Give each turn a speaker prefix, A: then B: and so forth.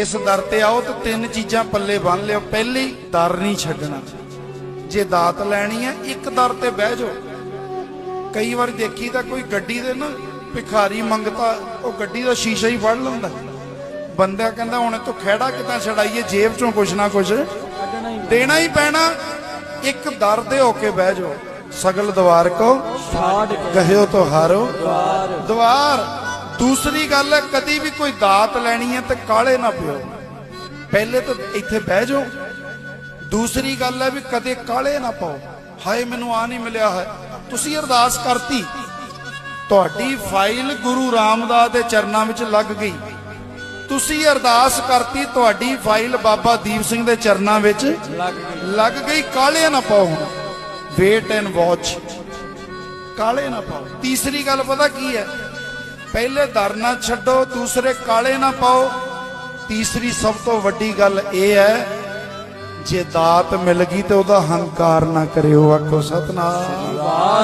A: ਇਸ ਦਰ ਤੇ ਆਓ ਤਾਂ ਤਿੰਨ ਚੀਜ਼ਾਂ ਪੱਲੇ ਬੰਨ ਲਿਓ। ਪਹਿਲੀ ਦਰ ਨਹੀਂ ਛੱਡਣਾ। ਜੇ ਦਾਤ ਲੈਣੀ ਹੈ ਇੱਕ ਦਰ ਤੇ ਬਹਿ ਜਾਓ। ਕਈ ਵਾਰ ਦੇਖੀ ਤਾਂ ਕੋਈ ਗੱਡੀ ਦੇ ਨਾ ਭਿਖਾਰੀ ਮੰਗਤਾ ਉਹ ਗੱਡੀ ਦਾ ਸ਼ੀਸ਼ਾ ਹੀ ਫੜ ਲੈਂਦਾ। ਬੰਦਾ ਕਹਿੰਦਾ ਹੁਣ ਤੂੰ ਖਹਿੜਾ ਕਿਦਾਂ ਛਡਾਈਏ? ਜੇਬ ਚੋਂ ਕੁਛ ਨਾ ਕੁਛ। ਦੇਣਾ ਹੀ ਪੈਣਾ। ਇੱਕ ਦਰ ਦੇ ਹੋ ਕੇ ਬਹਿ ਜਾਓ। ਸਗਲ ਦਵਾਰ ਕੋ
B: ਕੇ
A: ਕਹਿਓ ਤੋ ਹਾਰੋ।
B: ਦਵਾਰ
A: ਦਵਾਰ। ਦੂਸਰੀ ਗੱਲ ਹੈ, ਕਦੀ ਵੀ ਕੋਈ ਦਾਤ ਲੈਣੀ ਹੈ ਤੇ ਕਾਲੇ ਨਾ ਪਿਓ। ਪਹਿਲੇ ਤਾਂ ਇੱਥੇ ਬਹਿ ਜਾਓ। ਦੂਸਰੀ ਗੱਲ ਹੈ ਵੀ ਕਦੇ ਕਾਲੇ ਨਾ ਪਾਓ। ਹਾਏ, ਮੈਨੂੰ ਆ ਨਹੀਂ ਮਿਲਿਆ ਹੈ। ਤੁਸੀਂ ਅਰਦਾਸ ਕਰਤੀ। ਤੁਹਾਡੀ ਫਾਈਲ ਗੁਰੂ ਰਾਮਦਾਸ ਦੇ ਚਰਨਾਂ ਵਿੱਚ ਲੱਗ ਗਈ। ਤੁਸੀਂ ਅਰਦਾਸ ਕਰਤੀ, ਤੁਹਾਡੀ ਫਾਈਲ ਬਾਬਾ ਦੀਪ ਸਿੰਘ ਦੇ ਚਰਨਾਂ ਵਿੱਚ
B: ਲੱਗ ਗਈ।
A: ਲੱਗ ਕਾਲੇ ਨਾ ਪਾਓ ਹੁਣ। ਵੇਟ ਐਂਡ ਵਾਚ ਕਾਲੇ ਨਾ ਪਾਓ। ਤੀਸਰੀ ਗੱਲ ਪਤਾ ਕੀ ਹੈ? ਪਹਿਲੇ ਦਰ ਨਾ ਛੱਡੋ, ਦੂਸਰੇ ਕਾਲੇ ਨਾ ਪਾਓ। ਤੀਸਰੀ ਸਭ ਤੋਂ ਵੱਡੀ ਗੱਲ ਇਹ ਹੈ, ਜੇ ਦਾਤ ਮਿਲ ਗਈ ਤੇ ਉਹਦਾ ਹੰਕਾਰ ਨਾ ਕਰਿਓ, ਆਖੋ ਸਤਨਾਮ।